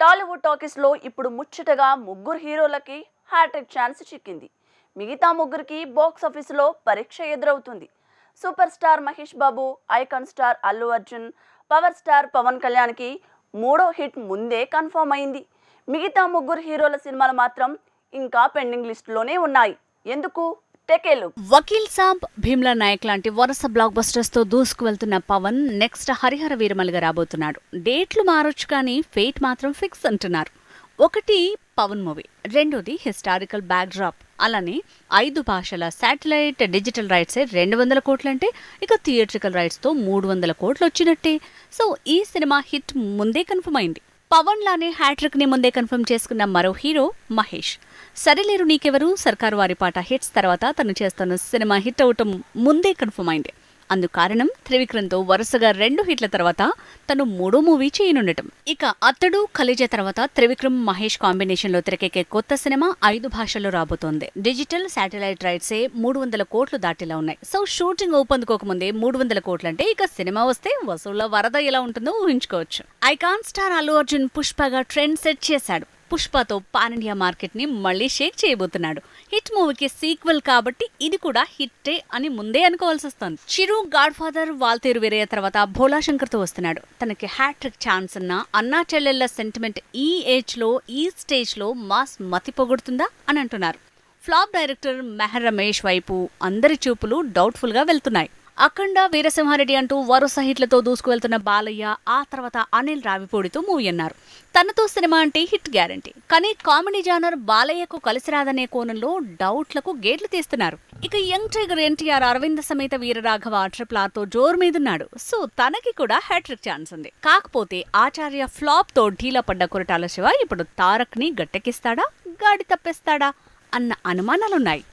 టాలీవుడ్ టాకీస్లో ఇప్పుడు ముచ్చటగా ముగ్గురు హీరోలకి హ్యాట్రిక్ ఛాన్స్ చిక్కింది. మిగతా ముగ్గురికి బాక్స్ ఆఫీసులో పరీక్ష ఎదురవుతుంది. Super star Mahesh Babu icon star Allu Arjun power star Pawan కళ్యాణ్కి మూడో హిట్ ముందే కన్ఫర్మ్ అయింది. మిగతా ముగ్గురు హీరోల సినిమాలు మాత్రం ఇంకా పెండింగ్ లిస్టులోనే ఉన్నాయి. ఎందుకు? టెకేలు వకీల్ సాబ్ భీమ్లా నాయక్ లాంటి వరుస బ్లాక్ బస్టర్స్తో దూసుకు వెళ్తున్న పవన్ నెక్స్ట్ హరిహర వీరమలిగా రాబోతున్నాడు. డేట్లు మారొచ్చు కానీ ఫేట్ మాత్రం ఫిక్స్ అంటున్నారు. ఒకటి పవన్ మూవీ రెండోది హిస్టారికల్ బ్యాక్ డ్రాప్ అలానే ఐదు భాషల శాటిలైట్ డిజిటల్ రైట్సే రెండు వందల కోట్లంటే ఇక థియేట్రికల్ రైట్స్తో మూడు వందల కోట్లు వచ్చినట్టే. సో ఈ సినిమా హిట్ ముందే కన్ఫర్మ్ అయింది. పవన్ లానే హ్యాట్రిక్ని ముందే కన్ఫర్మ్ చేసుకున్న మరో హీరో మహేష్. సరిలేరు నీకెవరు? సర్కారు వారి పాట హిట్స్ తర్వాత తను చేస్తున్న సినిమా హిట్ అవటం ముందే కన్ఫర్మ్ అయింది. అందుకు కారణం త్రివిక్రమ్తో వరుసగా రెండు హిట్ల తర్వాత తను మూడో మూవీ చేయనుండటం. ఇక అతడు కలిజ తర్వాత త్రివిక్రమ్ మహేష్ కాంబినేషన్లో తెరకెక్కే కొత్త సినిమా ఐదు భాషల్లో రాబోతోంది. డిజిటల్ శాటిలైట్ రైట్సే మూడు వందల కోట్లు దాటిలా ఉన్నాయి. సో షూటింగ్ ఊపందుకోకముందే మూడు వందల కోట్లు అంటే ఇక సినిమా వస్తే వసూళ్ళ వరద ఎలా ఉంటుందో ఊహించుకోవచ్చు. ఐకాన్ స్టార్ అల్లు అర్జున్ పుష్పగా ట్రెండ్ సెట్ చేశాడు. పుష్పతో పాన్ ఇండియా మార్కెట్ని మళ్ళీ షేక్ చేయబోతున్నాడు. హిట్ మూవీకి సీక్వెల్ కాబట్టి ఇది కూడా హిట్టే అని ముందే అనుకోవాల్సి వస్తుంది. చిరు గాడ్ ఫాదర్ వాల్తేరు వేరే తర్వాత భోలా శంకర్తో వస్తున్నాడు. తనకి హ్యాట్రిక్ ఛాన్స్ ఉన్న అన్నా చెల్లెళ్ళ సెంటిమెంట్ ఈ ఏజ్లో ఈ స్టేజ్లో మాస్ మతి పొగుడుతుందా అని అంటున్నారు. ఫ్లాప్ డైరెక్టర్ మెహర్ రమేష్ వైపు అందరి చూపులు డౌట్ఫుల్గా వెళ్తున్నాయి. అఖండ వీరసింహారెడ్డి అంటూ వరుస హిట్లతో దూసుకువెళ్తున్న బాలయ్య ఆ తర్వాత అనిల్ రావిపూడితో మూవీ అన్నారు. తనతో సినిమా అంటే హిట్ గ్యారంటీ. కానీ కామెడీ జానర్ బాలయ్యకు కలిసి రాదనే కోణంలో డౌట్లకు గేట్లు తీస్తున్నారు. ఇక young tiger NTR Aravinda Sametha Veeraraghava triple ఆర్తో జోరు మీదున్నాడు. సో తనకి కూడా హ్యాట్రిక్ ఛాన్స్ ఉంది. కాకపోతే ఆచార్య ఫ్లాప్తో ఢీలా పడ్డ కొరటాల శివ ఇప్పుడు తారక్ని గట్టెక్కిస్తాడా గాడి తప్పేస్తాడా అన్న అనుమానాలున్నాయి.